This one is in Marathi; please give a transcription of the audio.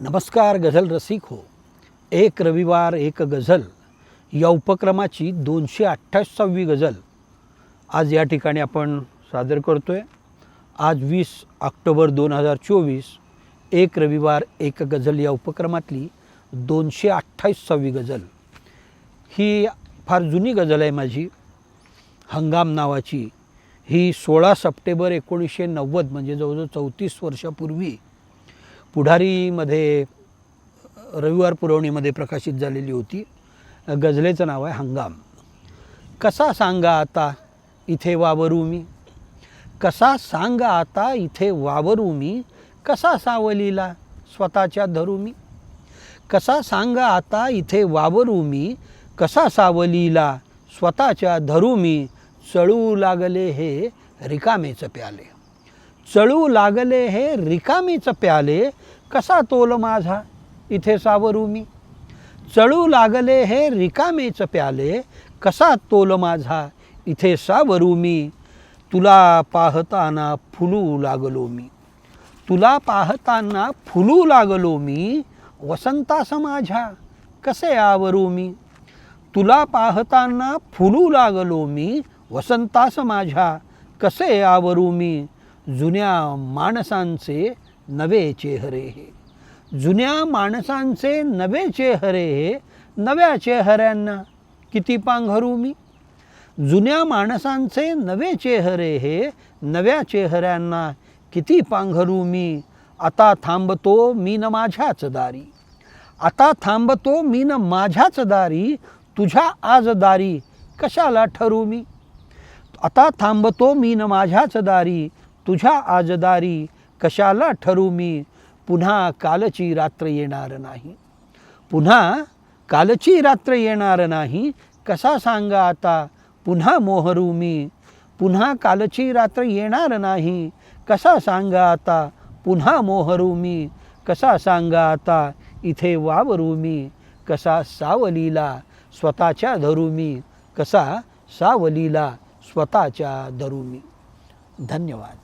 नमस्कार गझल रसिक हो. एक रविवार एक गझल. या उपक्रमाची दोनशे अठ्ठावीसावी गझल. आज या ठिकाणी आपण सादर करतो आहे आज वीस ऑक्टोबर दोन हजार चोवीस एक रविवार एक गझल या उपक्रमातली दोनशे अठ्ठावीसावी गझल. ही फार जुनी गझल आहे माझी. हंगाम नावाची. ही सोळा सप्टेंबर एकोणीसशे नव्वद म्हणजे जवळजवळ चौतीस वर्षापूर्वी पुढारीमध्ये रविवार पुरवणीमध्ये प्रकाशित झालेली होती. गझलेचं नाव आहे हंगाम. कसा सांगा आता इथे वावरू मी? कसा सांगा आता इथे वावरू मी? कसा सावलीला स्वतःच्या धरू मी? कसा सांगा आता इथे वावरू मी? कसा सावलीला स्वतःच्या धरू मी? चळू लागले हे रिकामेच प्याले. चळू लागले हे रिकामेचं प्याले. कसा तोल माझा? इथे सावरू मी. चळू लागले हे रिकामेच प्याले कसा तोल माझा? इथे सावरू मी. तुला पाहताना फुलू लागलो मी. तुला पाहताना फुलू लागलो मी. वसंतास माझ्या कसे आवरू मी? तुला पाहताना फुलू लागलो मी. वसंतास माझ्या कसे आवरू मी? जुन्या माणसांचे नवे चेहरे हे. जुन्या माणसांचे नवे चेहरे हे नव्या चेहऱ्यांना किती पांघरू मी? जुन्या माणसांचे नवे चेहरे हे नव्या चेहऱ्यांना किती पांघरू मी? आता थांबतो मी न माझ्याच दारी. आता थांबतो मी न माझ्याच दारी तुझ्या आज दारी कशाला ठरू मी? आता थांबतो मी न माझ्याच दारी तुझ्या आजदारी कशाला ठरू मी? पुन्हा कालची रात्र येणार नाही. पुन्हा कालची रात्र येणार नाही. कसा सांगा आता? पुन्हा मोहरू मी. पुन्हा कालची रात्र येणार नाही. कसा सांगा आता? पुन्हा मोहरू मी. कसा सांगा आता? इथे वावरू मी. कसा सावलीला स्वतःच्या धरू मी. कसा सावलीला स्वतःच्या धरू मी. धन्यवाद.